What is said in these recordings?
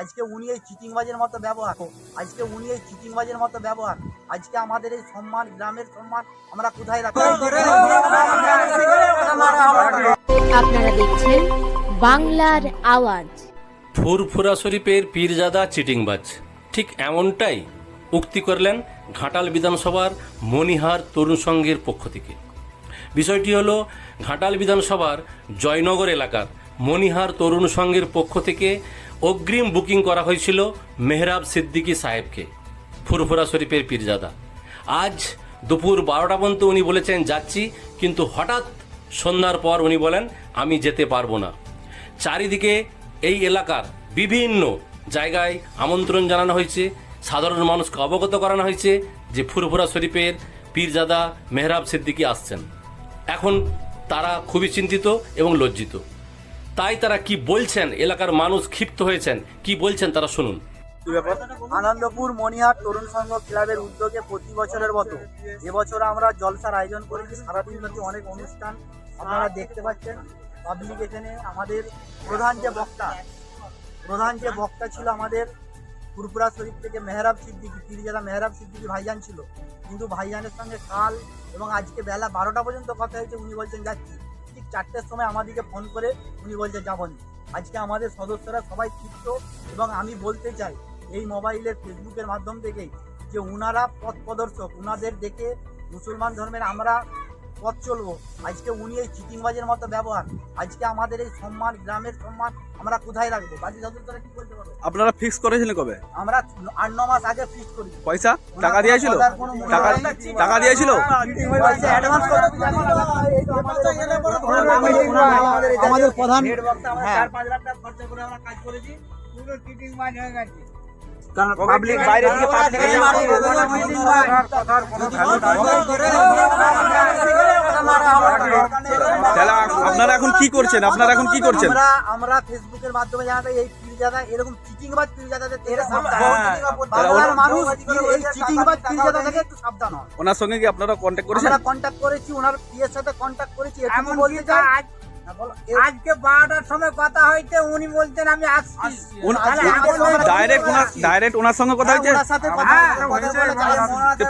আজকে উনি এই চিটিংবাজের মতো ব্যবহার। আজকে উনি এই চিটিংবাজের মতো ব্যবহার। আজকে আমাদের এই সম্মান গ্রামের সম্মান আমরা কোথায় রাখব? আপনারা দেখছেন বাংলার আওয়াজ। ফুরফুরা শরীফের পীরজাদা চিটিংবাজ। ঠিক এমনটাই উক্তি করলেন ঘাটাল বিধানসভার মণিহার তরুণ সংঘের পক্ষ থেকে। বিষয়টি হলো ঘাটাল বিধানসভার জয়নগর এলাকার মণিহার তরুণ সংঘের পক্ষ থেকে অগ্রিম বুকিং করা হয়েছিল মেহরাব সিদ্দিকী সাহেবকে, ফুরফুরা শরীফের পীরজাদা। আজ দুপুর বারোটা পর্যন্ত উনি বলেছেন, যাচ্ছি। কিন্তু হঠাৎ সন্ধ্যার পর উনি বলেন, আমি যেতে পারব না। চারিদিকে এই এলাকার বিভিন্ন জায়গায় আমন্ত্রণ জানানো হয়েছে, সাধারণ মানুষকে অবগত করানো হয়েছে যে ফুরফুরা শরীফের পীরজাদা মেহরাব সিদ্দিকী আসছেন। এখন তারা খুবই চিন্তিত এবং লজ্জিত। তাই তারা কি বলছেন? এলাকার মানুষ ক্ষিপ্ত হয়েছেন। কি বলছেন তারা শুনুন। আনন্দপুর মনিহাট তরুণ সংঘ ক্লাবের উদ্যোগে প্রতি বছরের মতো এবছর আমরা জলসার আয়োজন করেছি। সারাদিন ব্যাপী অনেক অনুষ্ঠান আপনারা দেখতে পাচ্ছেন। পাবলিক এখানে আমাদের প্রধান যে বক্তা, প্রধান যে বক্তা ছিল আমাদের ফুরপুরা শরীফ থেকে মেহরাব সিদ্দিকি পিরিজাদা মেহরাব সিদ্দিকি ভাইজান ছিল। কিন্তু ভাইজানের সঙ্গে কাল এবং আজকে বেলা বারোটা পর্যন্ত কথা হয়েছে, উনি বলছেন যাচ্ছি। ঠিক চারটের সময় আমাদেরকে ফোন করে উনি বলছে যাবনি আজকে আমাদের সদস্যরা সবাই ক্ষিপ্ত এবং আমি বলতে চাই, এই মোবাইলের ফেসবুকের মাধ্যম থেকেই যে উনারা পথ প্রদর্শক, উনাদের দেখে মুসলমান ধর্মের আমরা পথ চলবো। আজকে উনি এই চিটিংবাজের মতো ব্যবহার। আজকে আমাদের এই সম্মান গ্রামের সম্মান আমরা কোথায় রাখব? বাকি সদস্যরা কি বলতে পারব? আপনারা ফিক্স করেছিলেন কবে? আমরা আট ন মাস আগে ফিক্স করি। পয়সা? টাকা দিয়েছিল? টাকা টাকা দিয়েছিল? আমাদের প্রধান হ্যাঁ। চার পাঁচ লাখ টাকা খরচা করে আমরা কাজ করেছি। পুরো চিটিং মাইন হয়ে গেছে। কারণ পাবলিক বাইরে থেকে পাবলিক আপনারা এখন কি করছেন? আপনারা এখন কি করছেন? আমরা আমরা ফেসবুকের মাধ্যমে জানাতে এই পীরজাদা এরকম চিটিংবাজ পীরজাদাদের থেকে সাবধান। মানুষ এই চিটিংবাজ পীরজাদা থেকে একটু সাবধান হন। ওনার সঙ্গে কি আপনারা কন্ট্যাক্ট করেছেন? আমরা কন্ট্যাক্ট করেছি ওনার পিএর সাথে কন্ট্যাক্ট করেছি এটুকু এমন বলতে চাই আজ হ্যাঁ, বলো। এ- আজকে বারোটার সময় কথা হইতে উনি বলতেন আমি আসছি। ডাইরেক্ট ওনার ডাইরেক্ট ওনার সঙ্গে কথা হ্যাঁ, হয়েছে? হ্যাঁ।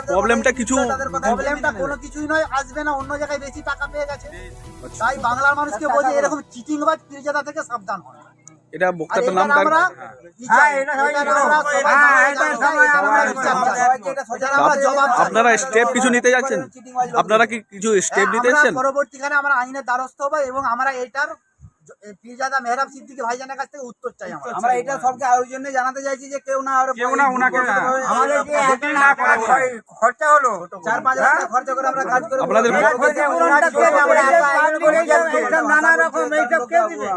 প্রবলেমটা কিছু প্রবলেমটা কোনো কিছুই নয় আসবে না অন্য জায়গায় বেশি টাকা পেয়ে গেছে। তাই বাংলার মানুষকে বলছে এরকম চিটিংবাজ পীরজাদা থেকে সাবধান হন। এটা আর বক্তাটার নাম আমরা হ্যাঁ, এটা জানো। আমরা হ্যাঁ। আপনারা স্টেপ কিছু নিতে যাচ্ছেন? আপনারা কি কিছু স্টেপ হ্যাঁ, নিতে যাচ্ছেন পরবর্তীকালে আমরা আইনের দ্বারস্থ হব এবং আমরা এটার পীরজাদা মেহরাব সিদ্দিকী ভাইজানের কাছ থেকে উত্তর চাই আমরা। আমরা এটা সবকে আরও জন্য জানাতে চাইছি যে কেউ না কেউ না ওনাকে আমাদের যে এত না খরচা হলো? চার পাঁচ টাকা খরচা করে আমরা কাজ আপনাদের- নানা রকম এইসব কে দিবে?